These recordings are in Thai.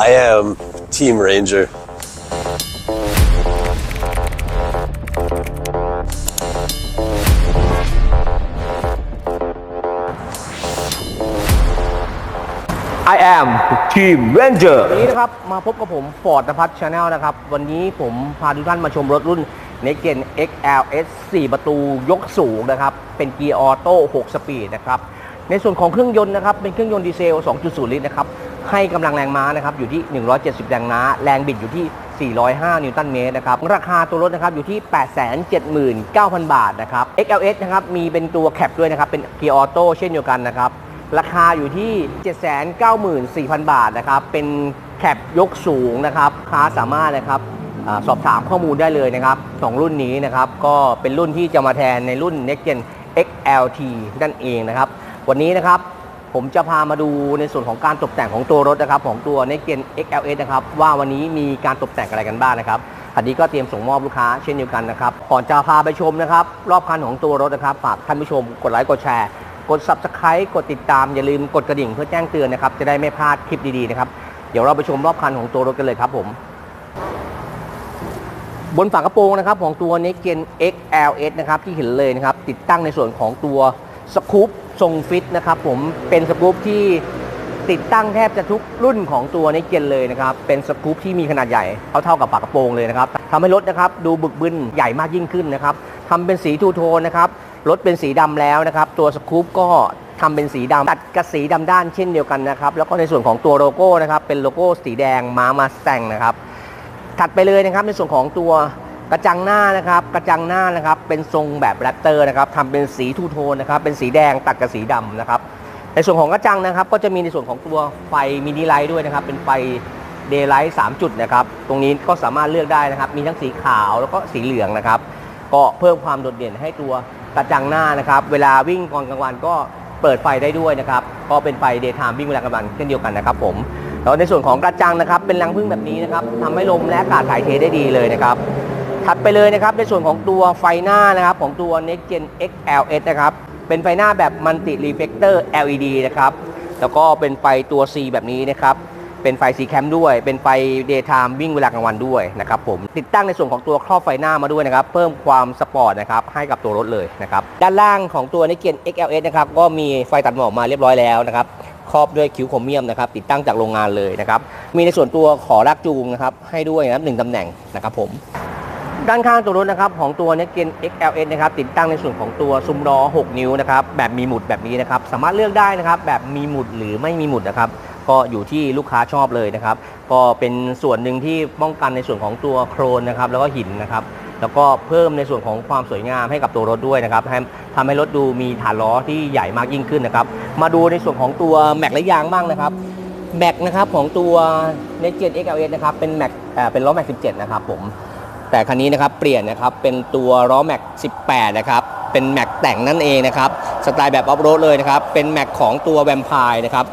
I am Team Ranger. I am Team Ranger วันนี้นะครับ มาพบกับผม Ford นภัทร Channel นะครับ วันนี้ผมพาทุกท่านมาชมรถรุ่น Next Gen XLS 4 ประตูยกสูงนะครับ เป็นเกียร์ออโต้6สปีดนะครับ ในส่วนของเครื่องยนต์นะครับ เป็นเครื่องยนต์ดีเซล 2.0 ลิตรนะครับ ให้กำลังแรงม้านะครับอยู่ที่ 170 แรงม้า แรงบิดอยู่ที่ 405 นิวตันเมตรนะครับ ราคาตัวรถนะครับอยู่ที่ 879,000 บาทนะครับ XLS นะครับมีเป็นตัวแคปด้วยนะครับ เป็นเกียร์ออโต้เช่นเดียวกันนะครับ ราคาอยู่ที่ 794,000 บาทนะครับ เป็นแคปยกสูงนะครับค้าสามารถนะครับอสอบถามข้อมูลได้เลยนะครับสองรุ่นนี้นะครับก็เป็นรุ่นที่จะมาแทนในรุ่น Next Gen XLT นั่นเองนะครับ วันนี้นะครับ ผมจะพามาดูในส่วนของการตกแต่งของตัวรถนะครับ ของตัว Next Gen XLS นะครับ ว่าวันนี้มีการตกแต่งอะไรกันบ้างนะครับคันนี้ก็เตรียมส่งมอบลูกค้าเช่นเดียวกันนะครับก่อนจะพาไปชมนะครับ รอบคันของตัวรถนะครับฝากท่านผู้ชมกดไลค์กดแชร์ กด subscribe กดติดตามอย่าลืมกดกระดิ่งเพื่อแจ้งเตือนนะครับจะได้ไม่พลาดคลิปดีๆนะครับเดี๋ยวเราไปชมรอบคันของตัวรถกันเลยครับผมบนฝากระโปรงนะครับของตัว Next Gen XLS นะครับที่เห็นเลยนะครับติดตั้งในส่วนของตัวสกู๊ป ทรงฟิตนะครับผมเป็นสกู๊ปที่ติดตั้งแทบจะทุกรุ่นของตัว Next Gen เลยนะครับ เป็นสกู๊ปที่มีขนาดใหญ่เท่าเท่ากับฝากกระโปรงเลยนะครับทำให้รถนะครับดูบึกบึนใหญ่มากยิ่งขึ้นนะครับทำเป็นสีทูโทนนะครับรถเป็นสีดำแล้วนะครับ ตัวสกู๊ปก็ทำเป็นสีดำตัดกับสีดำด้านเช่นเดียวกันนะครับ แล้วก็ในส่วนของตัวโลโก้นะครับ เป็นโลโก้สีแดงม้ามาแซงนะครับ ถัดไปเลยนะครับในส่วนของตัว กระจังหน้านะครับกระจังหน้านะครับเป็นทรงแบบแรปเตอร์นะครับทำเป็นสีทูโทนนะครับเป็นสีแดงตัดกับสีดำนะครับในส่วนของกระจังนะครับ ก็จะมีในส่วนของตัวไฟมินิไลท์ด้วยนะครับ เป็นไฟเดย์ไลท์สามจุดนะครับ ตรงนี้ก็สามารถเลือกได้นะครับ มีทั้งสีขาวแล้วก็สีเหลืองนะครับ ก็เพิ่มความโดดเด่นให้ตัวกระจังหน้านะครับ เวลาวิ่งตอนกลางวันก็เปิดไฟได้ด้วยนะครับ ก็เป็นไฟเดย์ไทม์วิ่งเวลากลางวันเช่นเดียวกันนะครับ ผมแล้วในส่วนของกระจังนะครับ เป็นรังพึ่งแบบนี้นะครับทำให้ลมและอากาศถ่ายเทได้ดีเลยนะครับ ถัดไปเลยนะครับในส่วนของตัวไฟหน้านะครับของตัว Next Gen XLS นะครับเป็นไฟหน้าแบบ Multi Reflector LED นะครับแล้วก็เป็นไฟตัว C แบบนี้นะครับเป็นไฟสีแคมด้วย เป็นไฟ Daytime วิ่งเวลากลางวันด้วยนะครับผมติดตั้งในส่วนของตัวครอบไฟหน้ามาด้วยนะครับ เพิ่มความสปอร์ตนะครับให้กับตัวรถเลยนะครับด้านล่างของตัว Next Gen XLS นะครับก็มีไฟตัดหมอกมาเรียบร้อยแล้วนะครับครอบด้วยคิ้วโครเมียมนะครับติดตั้งจากโรงงานเลยนะครับมีในส่วนตัวขอลากจูงนะครับให้ด้วยนะครับหนึ่งตำแหน่งนะครับผม ด้านข้างตัวรถนะครับของตัว Next Gen XLS นะครับติดตั้งในส่วนของตัวซุ้มล้อ 6 นิ้วนะครับแบบมีหมุดแบบนี้นะครับสามารถเลือกได้นะครับแบบมีหมุดหรือไม่มีหมุดนะครับก็อยู่ที่ลูกค้าชอบเลยนะครับก็เป็นส่วนหนึ่งที่ป้องกันในส่วนของตัวโครนนะครับแล้วก็หินนะครับแล้วก็เพิ่มในส่วนของความสวยงามให้กับตัวรถด้วยนะครับทำให้รถดูมีฐานล้อที่ใหญ่มากยิ่งขึ้นนะครับมาดูในส่วนของตัวแม็กและยางบ้างนะครับแม็กนะครับของตัว Next Gen XLS นะครับเป็นแม็กเอ่อเป็นล้อแม็ก17 นะครับผม แต่คันนี้นะครับเปลี่ยนนะครับเป็นตัวล้อแม็ก 18 นะครับ เป็นแม็กแต่งนั่นเองนะครับสไตล์แบบออฟโรดเลยนะครับ เป็นแม็กของตัวแวมไพร์นะครับ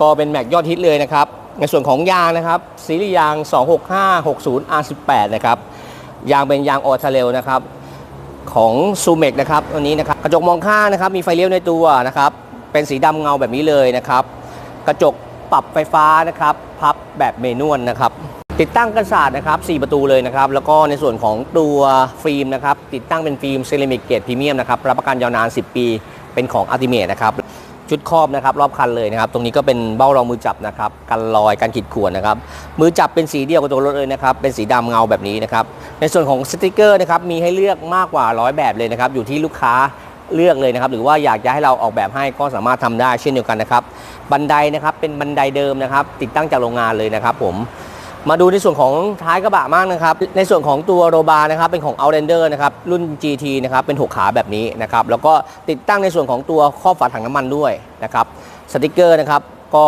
ก็เป็นแม็กยอดฮิตเลยนะครับ ในส่วนของยางนะครับซีรีส์ยาง 26560 R18 นะครับยางเป็นยางออทาเรลนะครับของซูเมกนะครับตัวนี้นะครับกระจกมองข้างนะครับ มีไฟเลี้ยวในตัวนะครับ เป็นสีดำเงาแบบนี้เลยนะครับ กระจกปรับไฟฟ้านะครับ พับแบบเมนวลนะครับ ติดตั้งกันศาสตร์นะครับ 4 ประตูเลยนะครับ แล้วก็ในส่วนของตัวฟิล์มนะครับ ติดตั้งเป็นฟิล์มเซรามิกเกรดพรีเมียมนะครับ รับประกันยาวนาน 10 ปี เป็นของอัลติเมทนะครับ ชุดครอบนะครับ รอบคันเลยนะครับ ตรงนี้ก็เป็นเบ้ารองมือจับนะครับ กันรอย กันขีดข่วนนะครับ มือจับเป็นสีเดียวกับตัวรถเลยนะครับ เป็นสีดำเงาแบบนี้นะครับ ในส่วนของสติกเกอร์นะครับ มีให้เลือกมากกว่า100แบบเลยนะครับ อยู่ที่ลูกค้าเลือกเลยนะครับ หรือว่าอยากจะให้เราออกแบบให้ก็สามารถทำได้เช่นเดียวกันนะครับ บันไดนะครับ เป็นบันไดเดิมนะครับ ติดตั้งจากโรงงานเลยนะครับ ผม มาดูในส่วนของท้ายกระบะมากนะครับ ในส่วนของตัวโรบาร์นะครับเป็นของ Outlander นะครับรุ่น GT นะครับเป็น 6 ขาแบบนี้นะครับแล้วก็ติดตั้งในส่วนของตัวครอบฝาถังน้ำมันด้วยนะครับสติกเกอร์นะครับก็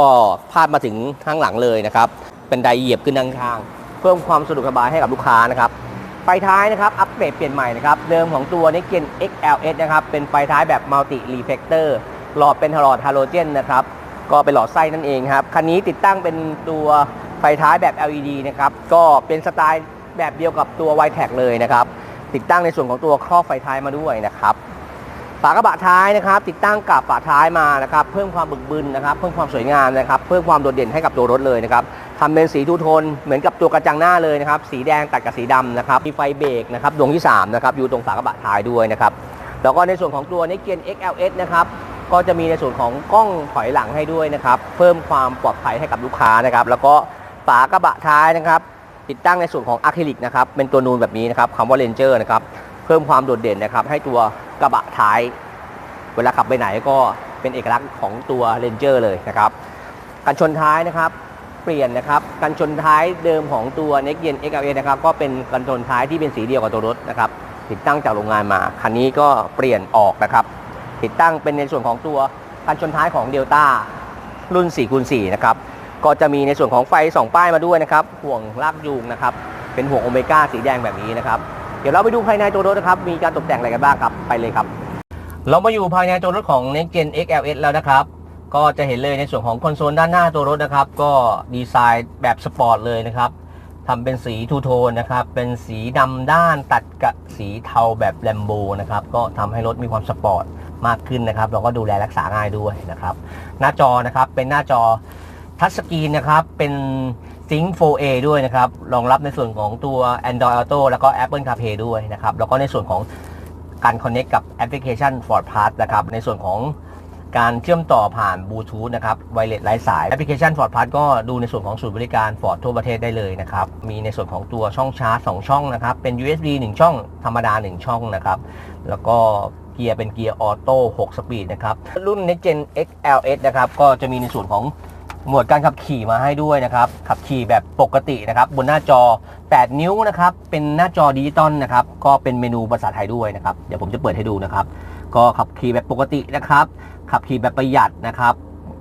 พาดมาถึงข้างหลังเลยนะครับเป็นไดเหยียบขึ้นด้านข้าง เพิ่มความสะดวกสบายให้กับลูกค้านะครับไฟท้ายนะครับอัปเกรดเปลี่ยนใหม่นะครับเดิมของตัว Next Gen XLS นะครับเป็นไฟท้ายแบบ Multi Reflector หลอดเป็นหลอดฮาโลเจนนะครับก็เป็นหลอดไส้นั่นเองครับคันนี้ติดตั้งเป็นตัว ไฟท้ายแบบ LED นะครับ ก็เป็นสไตล์แบบเดียวกับตัว y t e c เลยนะครับ ติดตั้งในส่วนของตัวครอบไฟท้ายมาด้วยนะครับ ฝากระบะท้ายนะครับ ติดตั้งกับฝาท้ายมานะครับ เพิ่มความบึกบึนนะครับ เพิ่มความสวยงามนะครับ เพิ่มความโดดเด่นให้กับตัวรถเลยนะครับทำเป็นสีทูโทนเหมือนกับตัวกระจังหน้าเลยนะครับ สีแดงตัดกับสีดำนะครับ มีไฟเบรกนะครับ ดวงที่3นะครับ อยู่ตรงฝากระบะท้ายด้วยนะครับ แล้วก็ในส่วนของตัว Next Gen XLS นะครับก็จะมีในส่วนของกล้องถอยหลังให้ด้วยนะครับ เพิ่มความปลอดภัยให้กับลูกค้านะครับ แล้วก็ ฝากระบะท้ายนะครับ ติดตั้งในส่วนของอะคริลิกนะครับ เป็นตัวนูนแบบนี้นะครับคำว่า Ranger นะครับ เพิ่มความโดดเด่นนะครับ ให้ตัวกระบะท้าย เวลาขับไปไหนก็เป็นเอกลักษณ์ของตัว Ranger เลยนะครับ กันชนท้ายนะครับ เปลี่ยนนะครับ กันชนท้ายเดิมของตัว Next Gen XLS นะครับ ก็เป็นกันชนท้ายที่เป็นสีเดียวกับตัวรถนะครับ ติดตั้งจากโรงงานมา คันนี้ก็เปลี่ยนออกนะครับ ติดตั้งเป็นในส่วนของตัวกันชนท้ายของ Delta รุ่น4คูณ4นะครับ ก็จะมีในส่วนของไฟ 2 ป้ายมาด้วยนะครับ ห่วงลากยูงนะครับ เป็นห่วงโอเมก้าสีแดงแบบนี้นะครับ เดี๋ยวเราไปดูภายในตัวรถนะครับ มีการตกแต่งอะไรกันบ้างครับ ไปเลยครับ เรามาอยู่ภายในตัวรถของ Next Gen XLS แล้วนะครับ ก็จะเห็นเลยในส่วนของคอนโซลด้านหน้าตัวรถนะครับ ก็ดีไซน์แบบสปอร์ตเลยนะครับทำเป็นสีทูโทนนะครับ เป็นสีดำด้านตัดกับสีเทาแบบแลมโบนะครับ ก็ทำให้รถมีความสปอร์ตมากขึ้นนะครับแล้วก็ดูแลรักษาง่ายด้วยนะครับ หน้าจอนะครับเป็นหน้าจอ ทัชสกรีนนะครับ เป็น Sync 4A ด้วยนะครับ รองรับในส่วนของตัว Android Auto แล้วก็ Apple CarPlay ด้วยนะครับ แล้วก็ในส่วนของการ Connect กับแอปพลิเคชัน Ford Pass นะครับ ในส่วนของการเชื่อมต่อผ่านบลูทูธนะครับไวเลสไร้สายแอปพลิเคชัน Ford Pass ก็ดูในส่วนของศูนย์บริการ Ford ทั่วประเทศได้เลยนะครับ มีในส่วนของตัวช่องชาร์จ 2 ช่องนะครับ เป็น USB 1 ช่อง ธรรมดา 1 ช่องนะครับ แล้วก็เกียร์เป็นเกียร์ออโต้ 6 สปีดนะครับ รุ่น Next Gen XLS นะครับ ก็จะมีในส่วนของ หมวดการขับขี่มาให้ด้วยนะครับ ขับขี่แบบปกตินะครับ บนหน้าจอ 8 นิ้วนะครับ เป็นหน้าจอดิจิตอลนะครับ ก็เป็นเมนูภาษาไทยด้วยนะครับ เดี๋ยวผมจะเปิดให้ดูนะครับ ก็ขับขี่แบบปกตินะครับ ขับขี่แบบประหยัดนะครับ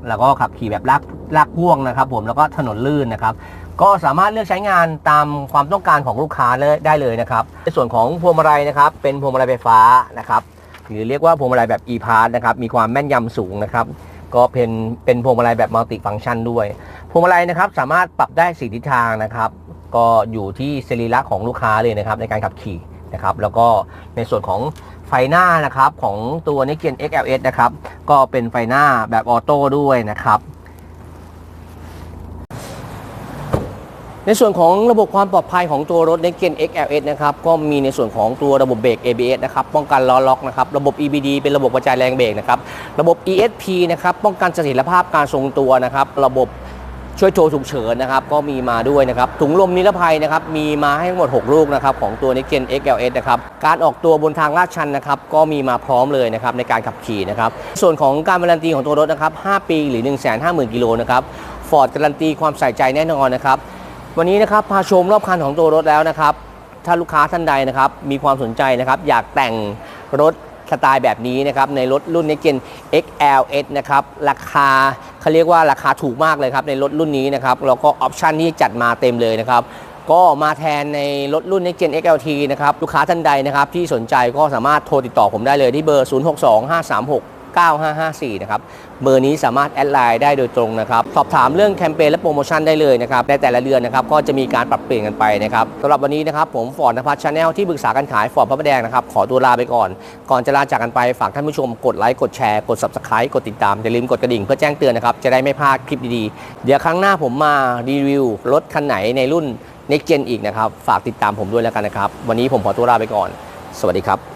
แล้วก็ขับขี่แบบลากลากพ่วงนะครับ ผม แล้วก็ถนนลื่นนะครับ ก็สามารถเลือกใช้งานตามความต้องการของลูกค้าเลยได้เลยนะครับ ในส่วนของพวงมาลัยนะครับ เป็นพวงมาลัยไฟฟ้านะครับ หรือเรียกว่าพวงมาลัยแบบ e-pass นะครับ มีความแม่นยำสูงนะครับ ก็เป็นเป็นพวงมาลัยแบบมัลติฟังก์ชันด้วย พวงมาลัยนะครับสามารถปรับได้สีทิศทางนะครับ ก็อยู่ที่สรีระของลูกค้าเลยนะครับในการขับขี่นะครับแล้วก็ในส่วนของไฟหน้านะครับของตัว Next Gen XLS นะครับก็เป็นไฟหน้าแบบออโต้ด้วยนะครับ ในส่วนของระบบความปลอดภัยของตัวรถ Next Gen XLS นะครับก็มีในส่วนของตัวระบบเบรก ABS นะครับป้องกันล้อล็อกนะครับระบบ EBD เป็นระบบกระจายแรงเบรกนะครับระบบ ESP นะครับป้องกันเสถียรภาพการทรงตัวนะครับระบบช่วยโชว์ฉุกเฉินนะครับก็มีมาด้วยนะครับถุงลมนิรภัยนะครับมีมาให้ทั้งหมด 6 ลูกนะครับของตัว Next Gen XLS นะครับการออกตัวบนทางลาดชันนะครับก็มีมาพร้อมเลยนะครับในการขับขี่นะครับส่วนของการการันตีของตัวรถนะครับ 5 ปีหรือ 150,000 กิโลนะครับ Ford การันตีความใส่ใจแน่นอนนะครับ วันนี้นะครับพาชมรอบคันของตัวรถแล้วนะครับ ถ้าลูกค้าท่านใดนะครับมีความสนใจนะครับ อยากแต่งรถสไตล์แบบนี้นะครับในรถรุ่น Next Gen XLS นะครับราคาเขาเรียกว่าราคาถูกมากเลยครับในรถรุ่นนี้นะครับแล้วก็ออปชันที่จัดมาเต็มเลยนะครับก็มาแทนในรถรุ่น Next Gen XLT นะครับลูกค้าท่านใดนะครับที่สนใจก็สามารถโทรติดต่อผมได้เลยที่เบอร์ 062536 9554 นะครับ เบอร์นี้สามารถแอดไลน์ได้โดยตรงนะครับ สอบถามเรื่องแคมเปญและโปรโมชั่นได้เลยนะครับ ในแต่ละเดือนนะครับ ก็จะมีการปรับเปลี่ยนกันไปนะครับสำหรับวันนี้นะครับ ผมฟอร์ดนภัสชาแนลที่ปรึกษาการขายฟอร์ดพระประแดงนะครับ ขอตัวลาไปก่อน ก่อนจะลาจากกันไป ฝากท่านผู้ชมกดไลค์ กดแชร์ กด subscribe กดติดตาม อย่าลืมกดกระดิ่งเพื่อแจ้งเตือนนะครับ จะได้ไม่พลาดคลิปดีๆ เดี๋ยวครั้งหน้าผมมารีวิวรถคันไหนในรุ่น Next Gen อีกนะครับ ฝากติดตามผมด้วยแล้วกันนะครับ วันนี้ผมขอตัวลาไปก่อน สวัสดีครับ